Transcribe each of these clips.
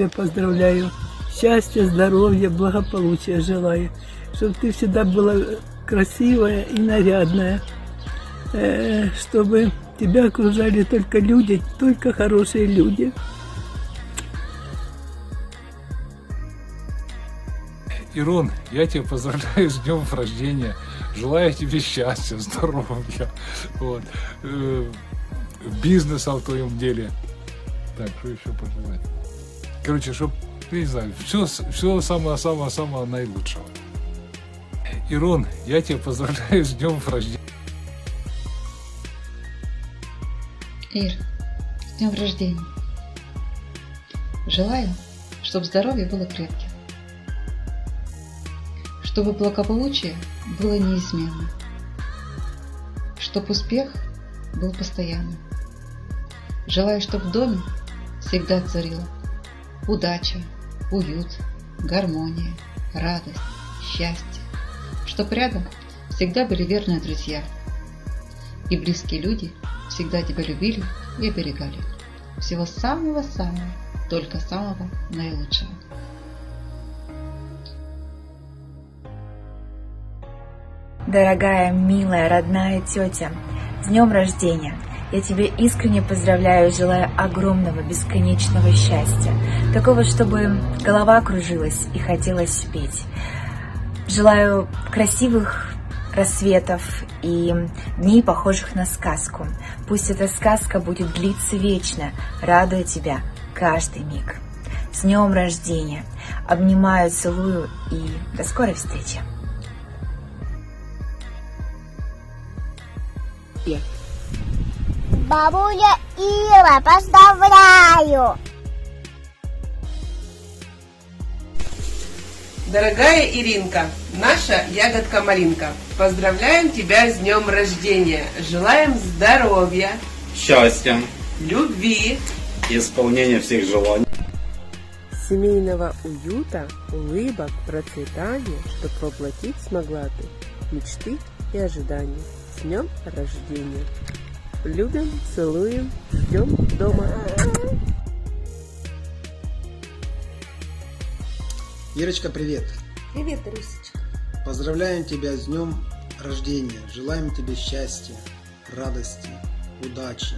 тебя поздравляю. Счастья, здоровья, благополучия желаю. Чтобы ты всегда была красивая и нарядная. Э, Чтобы тебя окружали только люди, только хорошие люди. Ирон, я тебя поздравляю с днем рождения. Желаю тебе счастья, здоровья. Вот. Э, Бизнеса в твоем деле. Так, что еще пожелать? Короче, чтоб, не знаю, все, все самого-самого-самого наилучшего. Ирон, я тебя поздравляю с днем рождения. Ир, с днем рождения. Желаю, чтобы здоровье было крепким. Чтобы благополучие было неизменным. Чтобы успех был постоянным. Желаю, чтобы в доме всегда царила удача, уют, гармония, радость, счастье. Чтоб рядом всегда были верные друзья. И близкие люди всегда тебя любили и оберегали. Всего самого-самого, только самого наилучшего. Дорогая, милая, родная тетя, с днем рождения! Я тебя искренне поздравляю и желаю огромного, бесконечного счастья. Такого, чтобы голова кружилась и хотелось петь. Желаю красивых рассветов и дней, похожих на сказку. Пусть эта сказка будет длиться вечно, радуя тебя каждый миг. С днем рождения! Обнимаю, целую и до скорой встречи! Бабуля Ира, поздравляю! Дорогая Иринка, наша ягодка-малинка, поздравляем тебя с днем рождения. Желаем здоровья, счастья, любви, исполнения всех желаний. семейного уюта, улыбок, процветания, чтоб воплотить смогла ты мечты и ожидания. С днем рождения! Любим, целуем, ждем дома. Ирочка, привет! Привет, Русечка. Поздравляем тебя с днем рождения. Желаем тебе счастья, радости, удачи.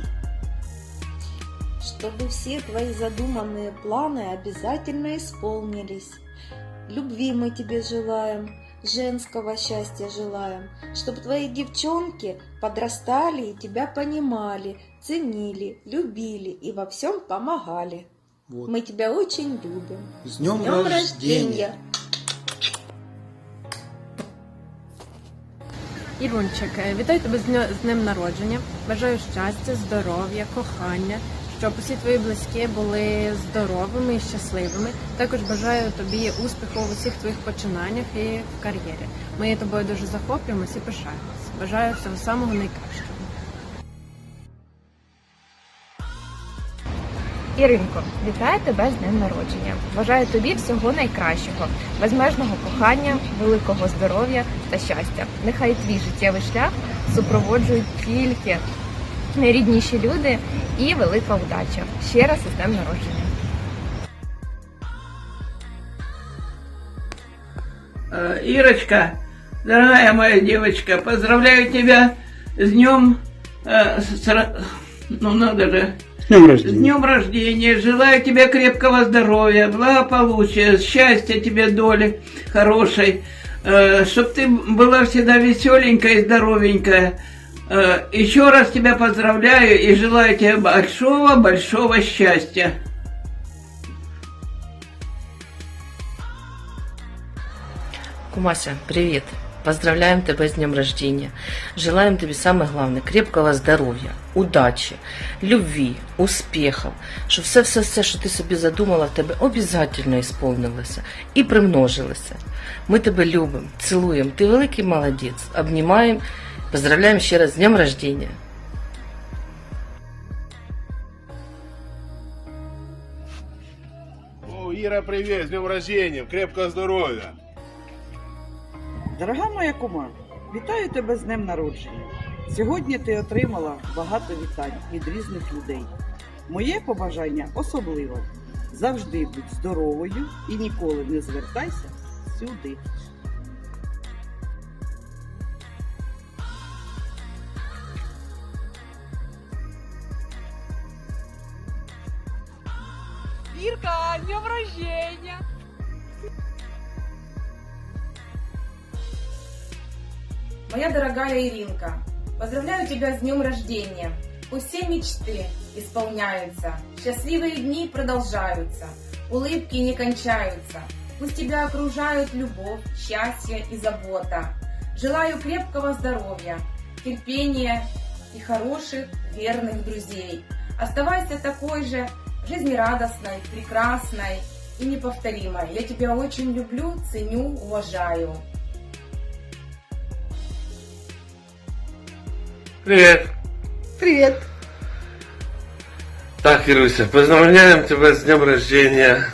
Чтобы все твои задуманные планы обязательно исполнились. Любви мы тебе желаем, женского счастья желаем, чтобы твои девчонки подрастали и тебя понимали, ценили, любили и во всем помогали. Вот. Мы тебя очень любим. С днем, С днем рождения! Ірунчик, е, вітаю тебе з днем народження. Бажаю щастя, здоров'я, кохання, щоб усі твої близькі були здоровими і щасливими. Також бажаю тобі успіху в усіх твоїх починаннях і в кар'єрі. Ми тобою дуже захоплюємося і пишаємось. Бажаю всього самого найкращого. Іринко, вітаю тебе з днем народження. Бажаю тобі всього найкращого, безмежного кохання, великого здоров'я та щастя. Нехай твій життєвий шлях супроводжують тільки найрідніші люди і велика удача. Ще раз із днем народження. Э, Ирочка, дорогая моя девочка, поздравляю тебя с днем, э, с ра- ну надо же, С днем с рождения! днем рождения. Желаю тебе крепкого здоровья, благополучия, счастья тебе, доли хорошей, чтобы ты была всегда веселенькая и здоровенькая. Э, Еще раз тебя поздравляю и желаю тебе большого-большого счастья. Кумася, привет! Поздравляем тебя с днем рождения. Желаем тебе самое главное крепкого здоров'я, удачі, любві, успіхів, щоб все-все-все, що ти собі задумала, в тебе обов'язково ісполнилося і примножилося. Ми тебе любимо, цілуємо. Ти великий молодець. Обнімаємо, Поздравляємо ще раз з днем рождения. О, Ира, привет, с днем рождения, крепкого здоровья. Дорога моя кума, вітаю тебе з днем народження. Сьогодні ти отримала багато вітань від різних людей. Моє побажання особливе Завжди будь здоровою і ніколи не звертайся сюди. Ирка, днем рождения! Моя дорогая Иринка, поздравляю тебя с днем рождения. Пусть все мечты исполняются, счастливые дни продолжаются, улыбки не кончаются. Пусть тебя окружают любовь, счастье и забота. Желаю крепкого здоровья, терпения и хороших, верных друзей. Оставайся такой же жизнерадостной, прекрасной и неповторимой. Я тебя очень люблю, ценю, уважаю. Привет. Привет. Так, Ируся, поздравляем тебя с днем рождения.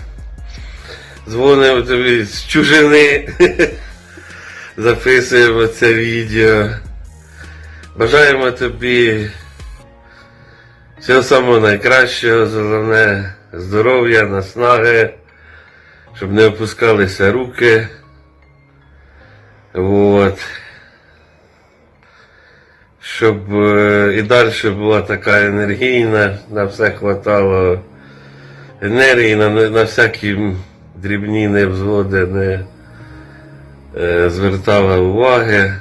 Дзвонимо тобі з чужини. Записуємо це відео. Бажаємо тобі всього самого найкращого, головне здоров'я, наснаги, щоб не опускалися руки. Вот. Щоб е, і далі була така енергійна, на все хватало енергії, на, на всякі дрібні невзгоди не е, звертала уваги.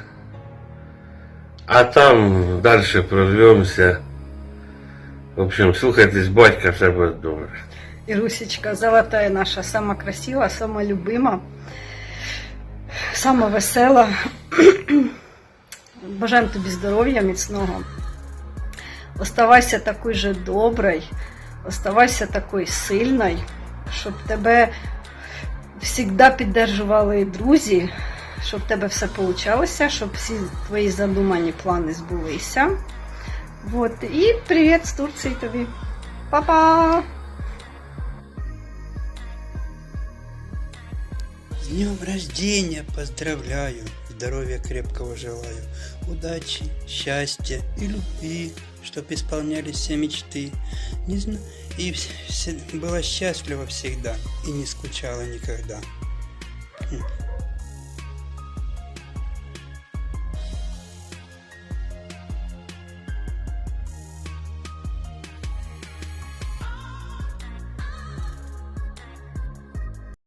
А там далі прорвемося. В общем, слухайтесь батька, все буде добре. Ирусечка, золотая наша, сама красива, сама любима, сама весела. Бажаємо тобі здоров'я міцного. Оставайся такою же доброю, оставайся такою сильною, щоб тебе завжди підтримували друзі, щоб тебе все вийшло, щоб всі твої задумані плани збулися. Вот. І привіт з Турції тобі. Па-па! С днем рождения поздравляю, здоровья крепкого желаю, удачи, счастья и любви, чтоб исполнялись все мечты. Не зна... И вс- вс- была счастлива всегда и не скучала никогда. М.